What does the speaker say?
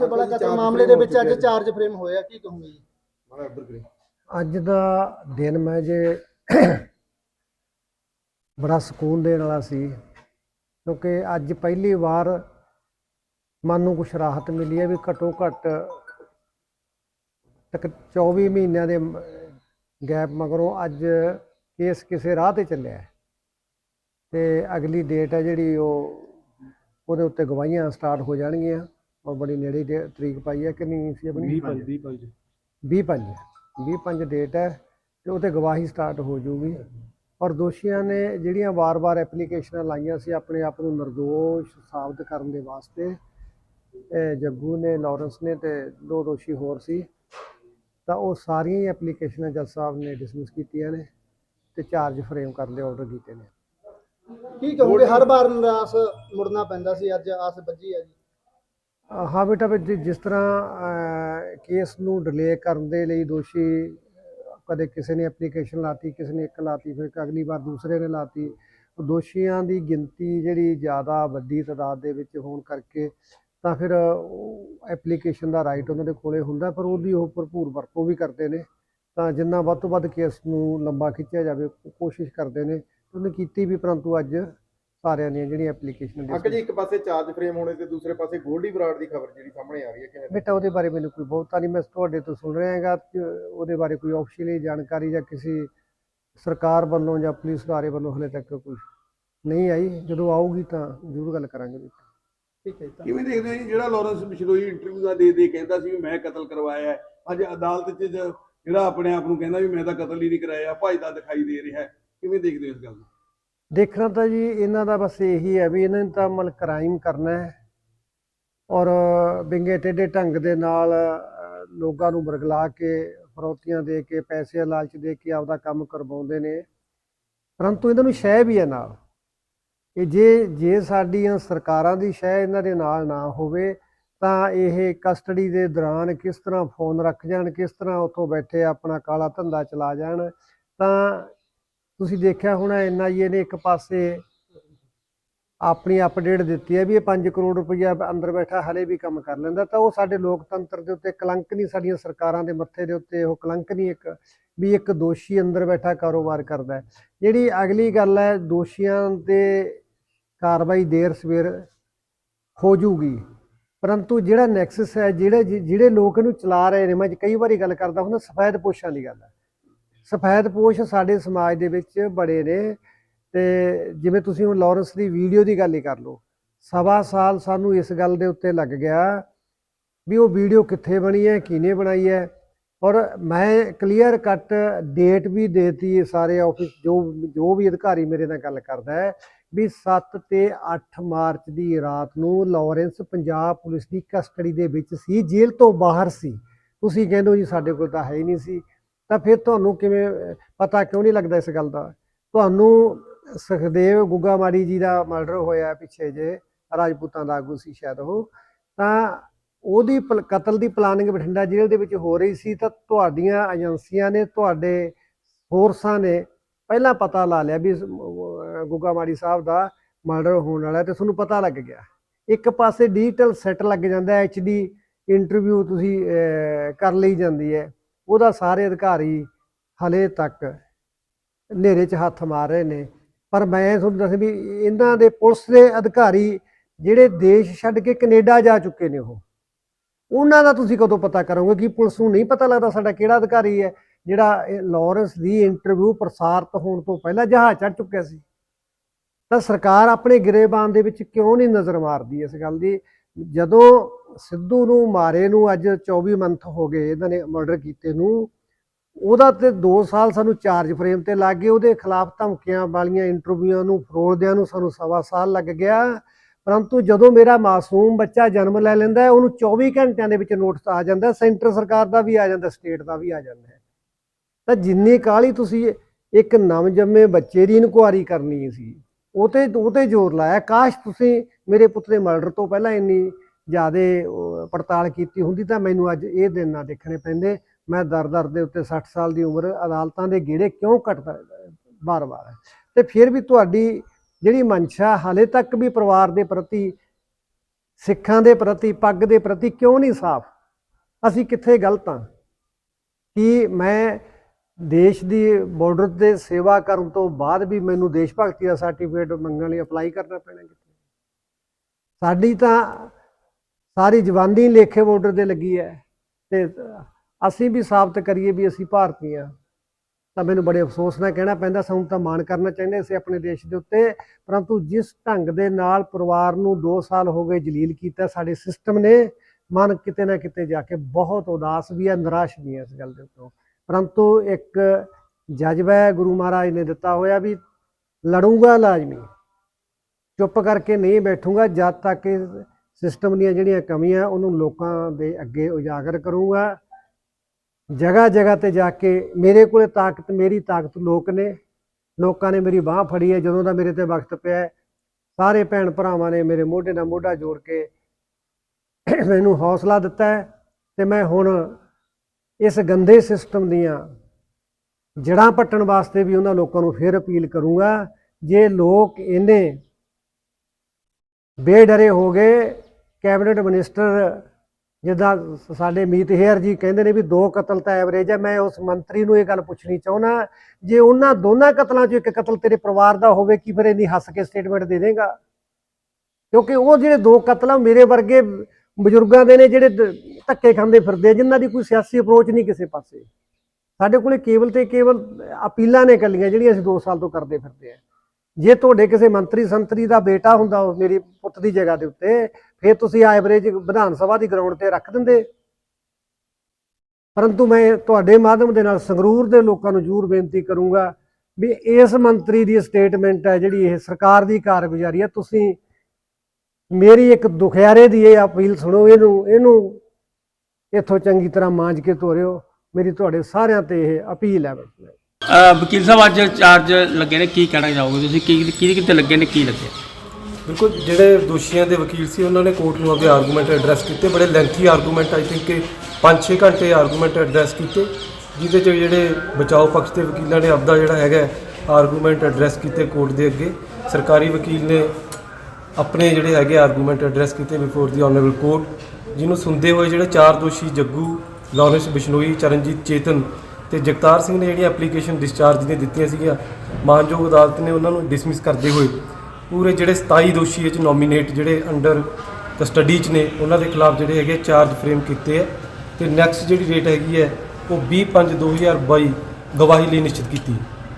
ਤੇ ਬੜਾ ਕਤਲ ਮਾਮਲੇ ਦੇ ਵਿੱਚ ਅੱਜ ਚਾਰਜ ਫਰੇਮ ਹੋਇਆ ਕੀ ਕਹੋਗੇ ਜੀ? ਅੱਜ ਦਾ ਦਿਨ ਮੈਂ ਜੇ ਬੜਾ ਸਕੂਨ ਦੇਣ ਵਾਲਾ ਸੀ ਕਿਉਂਕਿ ਅੱਜ ਪਹਿਲੀ ਵਾਰ ਮਨ ਨੂੰ ਕੁਛ ਰਾਹਤ ਮਿਲੀ ਹੈ ਵੀ ਘੱਟੋ ਘੱਟ ਤੱਕ 24 ਮਹੀਨਿਆਂ ਦੇ ਗੈਪ ਮਗਰੋਂ ਅੱਜ ਕੇਸ ਕਿਸੇ ਰਾਹ ਤੇ ਚੱਲਿਆ ਹੈ। ਤੇ ਅਗਲੀ ਡੇਟ ਹੈ ਜਿਹੜੀ ਉਹ ਉਹਦੇ ਉੱਤੇ ਗਵਾਹੀਆਂ ਸਟਾਰਟ ਹੋ ਜਾਣਗੀਆਂ। ਔਰ ਬੜੀ ਨੇੜੇ ਦੇ ਤਰੀਕ ਪਾਈ ਹੈ ਕਿੰਨੀ ਸੀ ਆਪਣੀ? 20 20 5 ਵੀਹ ਪੰਜ ਵੀਹ ਪੰਜ ਡੇਟ ਹੈ ਤੇ ਉਹ ਤੇ ਗਵਾਹੀ ਸਟਾਰਟ ਹੋ ਜਾਊਗੀ। ਔਰ ਦੋਸ਼ੀਆਂ ਨੇ ਜਿਹੜੀਆਂ ਵਾਰ-ਵਾਰ ਐਪਲੀਕੇਸ਼ਨਾਂ ਲਾਈਆਂ ਸੀ ਆਪਣੇ ਆਪ ਨੂੰ નિર્ਦੋਸ਼ ਸਾਬਤ ਕਰਨ ਦੇ ਵਾਸਤੇ ਇਹ ਜੱਗੂ ਨੇ ਲਾਰੈਂਸ ਨੇ ਤੇ ਦੋ ਦੋਸ਼ੀ ਹੋਰ ਸੀ। ਤਾਂ ਉਹ ਸਾਰੀਆਂ ਹੀ ਐਪਲੀਕੇਸ਼ਨਾਂ ਜੱਜ ਸਾਹਿਬ ਨੇ ਡਿਸਮਿਸ ਕੀਤੀਆਂ ਨੇ ਤੇ ਚਾਰਜ ਫਰੇਮ ਕਰਨ ਦੇ ਆਰਡਰ ਕੀਤੇ ਨੇ। ਕੀ ਕਹੋਗੇ? ਹਰ ਵਾਰ ਨਿਰਾਸ਼ ਮੁੜਨਾ ਪੈਂਦਾ ਸੀ ਅੱਜ ਆਸ ਬੱਜੀ ਹੈ ਜੀ। ਹਾਂ ਬੇਟਾ, ਵੀ ਜਿ- ਜਿਸ ਤਰ੍ਹਾਂ ਕੇਸ ਨੂੰ ਡਿਲੇ ਕਰਨ ਦੇ ਲਈ ਦੋਸ਼ੀ, ਕਦੇ ਕਿਸੇ ਨੇ ਐਪਲੀਕੇਸ਼ਨ ਲਾਤੀ, ਕਿਸੇ ਨੇ ਇੱਕ ਲਾਤੀ, ਫਿਰ ਅਗਲੀ ਵਾਰ ਦੂਸਰੇ ਨੇ ਲਾਤੀ, ਉਹ ਦੋਸ਼ੀਆਂ ਦੀ ਗਿਣਤੀ ਜਿਹੜੀ ਜ਼ਿਆਦਾ ਵੱਡੀ ਤਾਦਾਦ ਦੇ ਵਿੱਚ ਹੋਣ ਕਰਕੇ ਤਾਂ ਫਿਰ ਐਪਲੀਕੇਸ਼ਨ ਦਾ ਰਾਈਟ ਉਹਨਾਂ ਦੇ ਕੋਲੇ ਹੁੰਦਾ, ਪਰ ਉਹਦੀ ਉਹ ਭਰਪੂਰ ਵਰਤੋਂ ਵੀ ਕਰਦੇ ਨੇ। ਤਾਂ ਜਿੰਨਾ ਵੱਧ ਤੋਂ ਵੱਧ ਕੇਸ ਨੂੰ ਲੰਬਾ ਖਿੱਚਿਆ ਜਾਵੇ ਕੋਸ਼ਿਸ਼ ਕਰਦੇ ਨੇ। ਉਹਨੇ ਕੀਤੀ ਵੀ, ਪਰੰਤੂ ਅੱਜ ਸਾਰਿਆਂ ਦੀਆਂ ਜਿਹੜੀਆਂ ਐਪਲੀਕੇਸ਼ਨ ਅੱਕ ਜੀ ਇੱਕ ਪਾਸੇ ਚਾਰਜ ਫਰੇਮ ਹੋਣੇ ਤੇ ਦੂਸਰੇ ਪਾਸੇ ਗੋਲਡੀ ਬਰਾੜ ਦੀ ਖਬਰ ਜਿਹੜੀ ਸਾਹਮਣੇ ਆ ਰਹੀ ਹੈ ਕਿਵੇਂ ਬੇਟਾ ਉਹਦੇ ਬਾਰੇ ਮੈਨੂੰ ਕੋਈ ਬਹੁਤਾ ਨਹੀਂ ਮੈਂ ਤੁਹਾਡੇ ਤੋਂ ਸੁਣ ਰਿਹਾ ਹੈਗਾ ਉਹਦੇ ਬਾਰੇ ਕੋਈ ਆਫੀਸ਼ੀਅਲੀ ਜਾਣਕਾਰੀ ਜਾਂ ਕਿਸੇ ਸਰਕਾਰ ਵੱਲੋਂ ਜਾਂ ਪੁਲਿਸ ਅਦਾਰੇ ਵੱਲੋਂ ਹਲੇ ਤੱਕ ਕੋਈ ਨਹੀਂ ਆਈ। ਜਦੋਂ ਆਊਗੀ ਤਾਂ ਜ਼ਰੂਰ ਗੱਲ ਕਰਾਂਗੇ ਬੇਟਾ। ਠੀਕ ਹੈ। ਕਿਵੇਂ ਦੇਖਦੇ ਹੋ ਜੀ? ਜਿਹੜਾ ਲਾਰੈਂਸ ਬਿਸ਼ਨੋਈ ਇੰਟਰਵਿਊ ਦੇ ਦੇ ਕਹਿੰਦਾ ਸੀ ਵੀ ਮੈਂ ਕਤਲ ਕਰਵਾਇਆ ਹੈ। ਅੱਜ ਅਦਾਲਤ 'ਚ ਜਿਹੜਾ ਆਪਣੇ ਆਪ ਨੂੰ ਕਹਿੰਦਾ ਵੀ ਮੈਂ ਤਾਂ ਕਤਲ ਹੀ ਨਹੀਂ ਕਰਾਇਆ ਭੱਜਦਾ ਦਿਖਾਈ ਦੇ ਰਿਹਾ ਹੈ। ਕਿਵੇਂ ਦੇਖਦੇ ਹੋ ਇਸ ਗੱਲ ਨੂੰ? ਦੇਖਣਾ ਤਾਂ ਜੀ, ਇਹਨਾਂ ਦਾ ਬਸ ਇਹੀ ਹੈ ਵੀ ਇਹਨਾਂ ਨੇ ਤਾਂ ਮਲ ਕ੍ਰਾਈਮ ਕਰਨਾ ਹੈ। ਔਰ ਬਿੰਗੇ ਟੇਢੇ ਢੰਗ ਦੇ ਨਾਲ ਲੋਕਾਂ ਨੂੰ ਬਰਗਲਾ ਕੇ, ਫਰੋਤੀਆਂ ਦੇ ਕੇ, ਪੈਸੇ ਲਾਲਚ ਦੇ ਕੇ ਆਪਦਾ ਕੰਮ ਕਰਵਾਉਂਦੇ ਨੇ। ਪਰੰਤੂ ਇਹਨਾਂ ਨੂੰ ਸ਼ੈ ਵੀ ਹੈ ਨਾਲ। ਕਿ ਜੇ ਜੇ ਸਾਡੀਆਂ ਸਰਕਾਰਾਂ ਦੀ ਸ਼ੈ ਇਹਨਾਂ ਦੇ ਨਾਲ ਨਾ ਹੋਵੇ, ਤਾਂ ਇਹ ਕਸਟਡੀ ਦੇ ਦੌਰਾਨ ਕਿਸ ਤਰ੍ਹਾਂ ਫੋਨ ਰੱਖ ਜਾਣ, ਕਿਸ ਤਰ੍ਹਾਂ ਉੱਥੋਂ ਬੈਠੇ ਆਪਣਾ ਕਾਲਾ ਧੰਦਾ ਚਲਾ ਜਾਣ, ਤਾਂ ਤੁਸੀਂ ਦੇਖਿਆ ਹੋਣਾ ਐਨਆਈਏ ਨੇ ਇੱਕ ਪਾਸੇ ਆਪਣੀ ਅਪਡੇਟ ਦਿੱਤੀ ਹੈ ਵੀ ਇਹ 5 ਕਰੋੜ ਰੁਪਈਆ ਅੰਦਰ ਬੈਠਾ ਹਲੇ ਵੀ ਕੰਮ ਕਰ ਲੈਂਦਾ, ਤਾਂ ਉਹ ਸਾਡੇ ਲੋਕਤੰਤਰ ਦੇ ਉੱਤੇ ਕਲੰਕ ਨਹੀਂ, ਸਾਡੀਆਂ ਸਰਕਾਰਾਂ ਦੇ ਮੱਥੇ ਦੇ ਉੱਤੇ ਉਹ ਕਲੰਕ ਨਹੀਂ ਇੱਕ, ਵੀ ਇੱਕ ਦੋਸ਼ੀ ਅੰਦਰ ਬੈਠਾ ਕਾਰੋਬਾਰ ਕਰਦਾ ਜਿਹੜੀ ਅਗਲੀ ਗੱਲ ਹੈ, ਦੋਸ਼ੀਆਂ ਤੇ ਕਾਰਵਾਈ ਦੇਰ ਸਵੇਰ ਹੋ ਜੂਗੀ ਪਰੰਤੂ ਜਿਹੜਾ ਨੈਕਸਸ ਹੈ, ਜਿਹੜੇ ਜਿ- ਜਿਹੜੇ ਲੋਕ ਇਹਨੂੰ ਚਲਾ ਰਹੇ ਨੇ, ਮੈਂ ਕਈ ਵਾਰੀ ਗੱਲ ਕਰਦਾ ਹੁੰਦਾ, ਸਫੈਦ ਪੋਸ਼ਾਂ ਦੀ ਗੱਲ ਹੈ। ਸਫੈਦ ਪੋਸ਼ ਸਾਡੇ ਸਮਾਜ ਦੇ ਵਿੱਚ ਬੜੇ ਨੇ ਤੇ ਜਿਵੇਂ ਤੁਸੀਂ ਹੁਣ ਲਾਰੈਂਸ ਦੀ ਵੀਡੀਓ ਦੀ ਗੱਲ ਹੀ ਕਰ ਲਓ, ਸਵਾ ਸਾਲ ਸਾਨੂੰ ਇਸ ਗੱਲ ਦੇ ਉੱਤੇ ਲੱਗ ਗਿਆ ਵੀ ਉਹ ਵੀਡੀਓ ਕਿੱਥੇ ਬਣੀ ਹੈ, ਕਿਹਨੇ ਬਣਾਈ ਹੈ ਔਰ ਮੈਂ ਕਲੀਅਰ ਕੱਟ ਡੇਟ ਵੀ ਦੇਤੀ ਸਾਰੇ ਆਫਿਸ ਜੋ ਜੋ ਵੀ ਅਧਿਕਾਰੀ ਮੇਰੇ ਨਾਲ ਗੱਲ ਕਰਦਾ ਹੈ ਵੀ 7 ਤੇ 8 ਮਾਰਚ ਦੀ ਰਾਤ ਨੂੰ ਲਾਰੈਂਸ ਪੰਜਾਬ ਪੁਲਿਸ ਦੀ ਕਸਟਡੀ ਦੇ ਵਿੱਚ ਸੀ, ਜੇਲ੍ਹ ਤੋਂ ਬਾਹਰ ਸੀ। ਤੁਸੀਂ ਕਹਿੰਦੇ ਹੋ ਜੀ ਸਾਡੇ ਕੋਲ ਤਾਂ ਹੈ ਹੀ ਨਹੀਂ ਸੀ। ਤਾਂ ਫਿਰ ਤੁਹਾਨੂੰ ਕਿਵੇਂ ਪਤਾ ਕਿਉਂ ਨਹੀਂ ਲੱਗਦਾ ਇਸ ਗੱਲ ਦਾ? ਤੁਹਾਨੂੰ ਸੁਖਦੇਵ ਗੁੱਗਾਮਾਰੀ ਜੀ ਦਾ ਮਰਡਰ ਹੋਇਆ ਪਿੱਛੇ ਜੇ ਰਾਜਪੂਤਾਂ ਦਾ ਆਗੂ ਸੀ ਸ਼ਾਇਦ ਉਹ ਤਾਂ ਉਹਦੀ ਪਲ- ਕਤਲ ਦੀ ਪਲਾਨਿੰਗ ਬਠਿੰਡਾ ਜੇਲ੍ਹ ਦੇ ਵਿੱਚ ਹੋ ਰਹੀ ਸੀ ਤਾਂ ਤੁਹਾਡੀਆਂ ਏਜੰਸੀਆਂ ਨੇ ਤੁਹਾਡੇ ਫੋਰਸਾਂ ਨੇ ਪਹਿਲਾਂ ਪਤਾ ਲਾ ਲਿਆ ਵੀ ਇਸ, ਅਹ, ਗੁੱਗਾਮਾਰੀ ਸਾਹਿਬ ਦਾ ਮਰਡਰ ਹੋਣ ਵਾਲਾ ਹੈ ਤੇ ਤੁਹਾਨੂੰ ਪਤਾ ਲੱਗ ਗਿਆ। ਇੱਕ ਪਾਸੇ ਡਿਜੀਟਲ ਸੈੱਟ ਲੱਗ ਜਾਂਦਾ ਐਚਡੀ ਇੰਟਰਵਿਊ ਤੁਸੀਂ ਕਰ ਲਈ ਜਾਂਦੀ ਹੈ। ਉਹਦਾ ਸਾਰੇ ਅਧਿਕਾਰੀ ਹਲੇ ਤੱਕ ਹਨੇਰੇ 'ਚ ਹੱਥ ਮਾਰ ਰਹੇ ਨੇ। ਪਰ ਮੈਂ ਤੁਹਾਨੂੰ ਦੱਸ ਵੀ ਇਹਨਾਂ ਦੇ ਪੁਲਿਸ ਦੇ ਅਧਿਕਾਰੀ ਜਿਹੜੇ ਦੇਸ਼ ਛੱਡ ਕੇ ਕੈਨੇਡਾ ਜਾ ਚੁੱਕੇ ਨੇ ਉਹ, ਉਹਨਾਂ ਦਾ ਤੁਸੀਂ ਕਦੋਂ ਪਤਾ ਕਰੋਗੇ ਕਿ ਪੁਲਿਸ ਨੂੰ ਨਹੀਂ ਪਤਾ ਲੱਗਦਾ ਸਾਡਾ ਕਿਹੜਾ ਅਧਿਕਾਰੀ ਹੈ, ਜਿਹੜਾ ਇਹ ਲਾਰੈਂਸ ਦੀ ਇੰਟਰਵਿਊ ਪ੍ਰਸਾਰਿਤ ਹੋਣ ਤੋਂ ਪਹਿਲਾਂ ਜਹਾਜ਼ ਚੜ੍ਹ ਚੁੱਕਿਆ ਸੀ। ਤਾਂ ਸਰਕਾਰ ਆਪਣੇ ਗਿਰੇਬਾਨ ਦੇ ਵਿੱਚ ਕਿਉਂ ਨਹੀਂ ਨਜ਼ਰ ਮਾਰਦੀ ਇਸ ਗੱਲ ਦੀ? ਜਦੋਂ ਸਿੱਧੂ ਨੂੰ ਮਾਰੇ ਨੂੰ ਅੱਜ 24 ਮੰਥ ਹੋ ਗਏ ਇਹਨਾਂ ਨੇ ਮਰਡਰ ਕੀਤੇ ਨੂੰ। ਉਹਦਾ ਤੇ 2 ਸਾਲ ਸਾਨੂੰ ਚਾਰਜ ਫਰੇਮ ਤੇ ਲੱਗ ਗਏ, ਉਹਦੇ ਖਿਲਾਫ ਧਮਕੀਆਂ ਵਾਲੀਆਂ ਇੰਟਰਵਿਊਆਂ ਨੂੰ, ਫਰੋਲਦਿਆਂ ਨੂੰ ਸਾਨੂੰ ਸਵਾ ਸਾਲ ਲੱਗ ਗਿਆ। ਪਰੰਤੂ ਜਦੋਂ ਮੇਰਾ ਮਾਸੂਮ ਬੱਚਾ ਜਨਮ ਲੈ ਲੈਂਦਾ ਹੈ, ਉਹਨੂੰ 24 ਘੰਟਿਆਂ ਦੇ ਵਿੱਚ ਨੋਟਿਸ ਆ ਜਾਂਦਾ ਸੈਂਟਰ ਸਰਕਾਰ ਦਾ ਵੀ ਆ ਜਾਂਦਾ ਸਟੇਟ ਦਾ ਵੀ ਆ ਜਾਂਦਾ ਤਾਂ ਜਿੰਨੀ ਕਾਹਲੀ ਤੁਸੀਂ ਇੱਕ ਨਵਜੰਮੇ ਬੱਚੇ ਦੀ ਇਨਕੁਆਰੀ ਕਰਨੀ ਸੀ, ਉਹ ਤੇ ਉਹ ਤੇ ਜ਼ੋਰ ਲਾਇਆ। ਕਾਸ਼ ਤੁਸੀਂ ਮੇਰੇ ਪੁੱਤ ਦੇ ਮਰਡਰ ਤੋਂ ਪਹਿਲਾਂ ਇੰਨੀ ਜ਼ਿਆਦੇ ਪੜਤਾਲ ਕੀਤੀ ਹੁੰਦੀ ਤਾਂ ਮੈਨੂੰ ਅੱਜ ਇਹ ਦਿਨ ਨਾ ਦੇਖਣੇ ਪੈਂਦੇ। ਮੈਂ ਦਰ-ਦਰ ਦੇ ਉੱਤੇ 60 ਸਾਲ ਦੀ ਉਮਰ ਅਦਾਲਤਾਂ ਦੇ ਗੇੜੇ ਕਿਉਂ ਕੱਟਦਾ ਬਾਰ-ਬਾਰ ਤੇ ਫਿਰ ਵੀ ਤੁਹਾਡੀ ਜਿਹੜੀ ਮਨਸ਼ਾ ਹਾਲੇ ਤੱਕ ਵੀ ਪਰਿਵਾਰ ਦੇ ਪ੍ਰਤੀ, ਸਿੱਖਾਂ ਦੇ ਪ੍ਰਤੀ, ਪੱਗ ਦੇ ਪ੍ਰਤੀ ਕਿਉਂ ਨਹੀਂ ਸਾਫ਼? ਅਸੀਂ ਕਿੱਥੇ ਗਲਤ ਹਾਂ? ਕਿ ਮੈਂ ਦੇਸ਼ ਦੀ ਬਾਰਡਰ ਤੇ ਸੇਵਾ ਕਰਨ ਤੋਂ ਬਾਅਦ ਵੀ ਮੈਨੂੰ ਦੇਸ਼ ਭਗਤੀ ਦਾ ਸਰਟੀਫਿਕੇਟ ਮੰਗਣ ਲਈ ਅਪਲਾਈ ਕਰਨਾ ਪੈਣਾ ਕਿਤੇ ਸਾਡੀ ਤਾਂ ਸਾਰੀ ਜਵਾਨੀ ਲੇਖੇ ਬਾਰਡਰ ਤੇ ਲੱਗੀ ਹੈ ਤੇ ਅਸੀਂ ਵੀ ਸਾਬਤ ਕਰੀਏ ਵੀ ਅਸੀਂ ਭਾਰਤੀ ਹਾਂ। ਤਾਂ ਮੈਨੂੰ ਬੜੇ ਅਫਸੋਸ ਨਾਲ ਕਹਿਣਾ ਪੈਂਦਾ, ਸਾਨੂੰ ਤਾਂ ਮਾਣ ਕਰਨਾ ਚਾਹੀਦਾ ਸੀ ਆਪਣੇ ਦੇਸ਼ ਦੇ ਉੱਤੇ। ਪਰੰਤੂ ਜਿਸ ਢੰਗ ਦੇ ਨਾਲ ਪਰਿਵਾਰ ਨੂੰ 2 ਸਾਲ ਹੋ ਗਏ ਜਲੀਲ ਕੀਤਾ, ਸਾਡੇ ਸਿਸਟਮ ਨੇ ਮਨ ਕਿਤੇ ਨਾ ਕਿਤੇ ਜਾ ਕੇ ਬਹੁਤ ਉਦਾਸ ਵੀ ਹੈ, ਨਿਰਾਸ਼ ਵੀ ਹੈ ਇਸ ਗੱਲ ਦੇ ਉੱਤੋਂ। ਪਰੰਤੂ ਇੱਕ ਜਜ਼ਬਾ ਹੈ, ਗੁਰੂ ਮਹਾਰਾਜ ਨੇ ਦਿੱਤਾ ਹੋਇਆ ਵੀ ਲੜੂੰਗਾ ਲਾਜ਼ਮੀ, ਚੁੱਪ ਕਰਕੇ ਨਹੀਂ ਬੈਠੂੰਗਾ, ਜਦ ਤੱਕ ਸਿਸਟਮ ਦੀਆਂ ਜਿਹੜੀਆਂ ਕਮੀਆਂ, ਉਹਨੂੰ ਲੋਕਾਂ ਦੇ ਅੱਗੇ ਉਜਾਗਰ ਕਰੂੰਗਾ। ਜਗ੍ਹਾ ਜਗ੍ਹਾ ਤੇ ਜਾ ਕੇ ਮੇਰੇ ਕੋਲੇ ਤਾਕਤ, ਮੇਰੀ ਤਾਕਤ ਲੋਕ ਨੇ। ਲੋਕਾਂ ਨੇ ਮੇਰੀ ਬਾਹ ਫੜੀ ਹੈ, ਜਦੋਂ ਦਾ ਮੇਰੇ ਤੇ ਵਕਤ ਪਿਆ ਸਾਰੇ ਭੈਣ ਭਰਾਵਾਂ ਨੇ ਮੇਰੇ ਮੋਢੇ ਨਾਲ ਮੋਢਾ ਜੋੜ ਕੇ ਮੈਨੂੰ ਹੌਸਲਾ ਦਿੱਤਾ ਹੈ ਤੇ ਮੈਂ ਹੁਣ ਇਸ ਗੰਦੇ ਸਿਸਟਮ ਦੀਆਂ ਜੜਾਂ ਪੱਟਣ ਵਾਸਤੇ ਵੀ ਉਹਨਾਂ ਲੋਕਾਂ ਨੂੰ ਫਿਰ ਅਪੀਲ ਕਰੂੰਗਾ। ਜੇ ਲੋਕ ਇਹਨੇ ਬੇਡਰੇ ਹੋ ਗਏ ਕੈਬਨਿਟ ਮਿਨਿਸਟਰ ਜਿੱਦਾਂ ਸਾਡੇ ਮੀਤ ਹੇਅਰ ਜੀ ਕਹਿੰਦੇ ਨੇ ਵੀ ਦੋ ਕਤਲ ਤਾਂ ਐਵਰੇਜ ਹੈ ਮੈਂ ਉਸ ਮੰਤਰੀ ਨੂੰ ਇਹ ਗੱਲ ਪੁੱਛਣੀ ਚਾਹੁੰਦਾ ਜੇ ਉਹਨਾਂ ਦੋਨਾਂ ਕਤਲਾਂ ਚੋਂ ਇੱਕ ਕਤਲ ਤੇਰੇ ਪਰਿਵਾਰ ਦਾ ਹੋਵੇ ਕੀ ਫਿਰ ਇੰਨੀ ਹੱਸ ਕੇ ਸਟੇਟਮੈਂਟ ਦੇ ਦੇਗਾ? ਕਿਉਂਕਿ ਉਹ ਜਿਹੜੇ ਦੋ ਕਤਲ ਆ ਮੇਰੇ ਵਰਗੇ ਬਜ਼ੁਰਗਾਂ ਦੇ ਨੇ ਜਿਹੜੇ ਧੱਕੇ ਖਾਂਦੇ ਫਿਰਦੇ ਆ, ਜਿਨ੍ਹਾਂ ਦੀ ਕੋਈ ਸਿਆਸੀ ਅਪਰੋਚ ਨਹੀਂ ਕਿਸੇ ਪਾਸੇ। ਸਾਡੇ ਕੋਲੇ ਕੇਵਲ ਤੇ ਕੇਵਲ ਅਪੀਲਾਂ ਨੇ ਕੱਲੀਆਂ ਜਿਹੜੀਆਂ ਅਸੀਂ 2 ਸਾਲ ਤੋਂ ਕਰਦੇ ਫਿਰਦੇ ਆ। ਜੇ ਤੁਹਾਡੇ ਕਿਸੇ ਮੰਤਰੀ ਸੰਤਰੀ ਦਾ ਬੇਟਾ ਹੁੰਦਾ ਉਹ ਮੇਰੀ ਪੁੱਤ ਦੀ ਜਗ੍ਹਾ ਦੇ ਉੱਤੇ, ਫਿਰ ਤੁਸੀਂ ਐਵਰੇਜ ਵਿਧਾਨ ਸਭਾ ਦੀ ਗਰਾਊਂਡ ਤੇ ਰੱਖ ਦਿੰਦੇ। ਪਰੰਤੂ ਮੈਂ ਤੁਹਾਡੇ ਮਾਧਿਅਮ ਦੇ ਨਾਲ ਸੰਗਰੂਰ ਦੇ ਲੋਕਾਂ ਨੂੰ ਜ਼ਰੂਰ ਬੇਨਤੀ ਕਰੂੰਗਾ ਵੀ ਇਸ ਮੰਤਰੀ ਦੀ ਸਟੇਟਮੈਂਟ ਹੈ ਜਿਹੜੀ ਇਹ ਸਰਕਾਰ ਦੀ ਕਾਰਗੁਜ਼ਾਰੀ ਹੈ। ਤੁਸੀਂ ਮੇਰੀ ਇੱਕ ਦੁਖਿਆਰੇ ਦੀ ਇਹ ਅਪੀਲ ਸੁਣੋ ਇਹਨੂੰ ਇਹਨੂੰ ਇੱਥੋਂ ਚੰਗੀ ਤਰ੍ਹਾਂ ਮਾਂਜ ਕੇ ਤੋਰਿਓ। ਮੇਰੀ ਤੁਹਾਡੇ ਸਾਰਿਆਂ ਤੇ ਇਹ ਅਪੀਲ ਹੈ। ਅਹ, ਵਕੀਲ ਸਾਹਿਬ, ਅੱਜ ਚਾਰਜ ਲੱਗੇ ਨੇ, ਕੀ ਕਹਿਣਾ ਚਾਹੋਗੇ ਤੁਸੀਂ? ਕੀ ਕਿਹਦੇ ਕਿਤੇ ਲੱਗੇ ਨੇ, ਕੀ ਲੱਗੇ? ਬਿਲਕੁਲ, ਜਿਹੜੇ ਦੋਸ਼ੀਆਂ ਦੇ ਵਕੀਲ ਸੀ, ਉਹਨਾਂ ਨੇ ਕੋਰਟ ਨੂੰ ਆਪਦੇ ਆਰਗੂਮੈਂਟ ਐਡਰੈਸ ਕੀਤੇ। ਬੜੇ ਲੈਂਥੀ ਆਰਗੂਮੈਂਟ ਆਈ ਥਿੰਕ ਕਿ 5-6 ਘੰਟੇ ਆਰਗੂਮੈਂਟ ਐਡਰੈਸ ਕੀਤੇ, ਜਿਹਦੇ ਚ ਜਿਹੜੇ ਬਚਾਓ ਪੱਖ ਦੇ ਵਕੀਲਾਂ ਨੇ ਆਪਦਾ ਜਿਹੜਾ ਹੈਗਾ ਆਰਗੂਮੈਂਟ ਐਡਰੈਸ ਕੀਤੇ ਕੋਰਟ ਦੇ ਅੱਗੇ। ਸਰਕਾਰੀ ਵਕੀਲ ਨੇ ਆਪਣੇ ਜਿਹੜੇ ਹੈਗੇ ਆਰਗੂਮੈਂਟ ਐਡਰੈਸ ਕੀਤੇ ਬਿਫੋਰ ਦੀ ਆਨਰੇਬਲ ਕੋਰਟ ਜਿਹਨੂੰ ਸੁਣਦੇ ਹੋਏ ਜਿਹੜੇ ਚਾਰ ਦੋਸ਼ੀ, ਜੱਗੂ, ਲਾਰੈਂਸ, ਬਿਸ਼ਨੋਈ, ਚਰਨਜੀਤ, ਚੇਤਨ ਤੇ ਜਗਤਾਰ ਸਿੰਘ ਨੇ ਜਿਹੜੀਆਂ ਐਪਲੀਕੇਸ਼ਨ ਡਿਸਚਾਰਜ ਦੀਆਂ ਦਿੱਤੀਆਂ ਸੀਗੀਆਂ ਮਾਨਯੋਗ ਅਦਾਲਤ ਨੇ ਉਹਨਾਂ ਨੂੰ ਡਿਸਮਿਸ ਕਰਦੇ ਹੋਏ ਪੂਰੇ ਜਿਹੜੇ 27 ਦੋਸ਼ੀ ਇਹ ਚ ਨੋਮੀਨੇਟ ਜਿਹੜੇ ਅੰਡਰ ਕਸਟਡੀ ਚ ਨੇ, ਉਹਨਾਂ ਦੇ ਖਿਲਾਫ ਜਿਹੜੇ ਹੈਗੇ ਚਾਰਜ ਫਰੇਮ ਕੀਤੇ ਹੈ ਤੇ ਨੈਕਸਟ ਜਿਹੜੀ ਡੇਟ ਹੈਗੀ ਹੈ, ਉਹ 20 5 2022 ਗਵਾਹੀ ਲਈ ਨਿਸ਼ਚਿਤ ਕੀਤੀ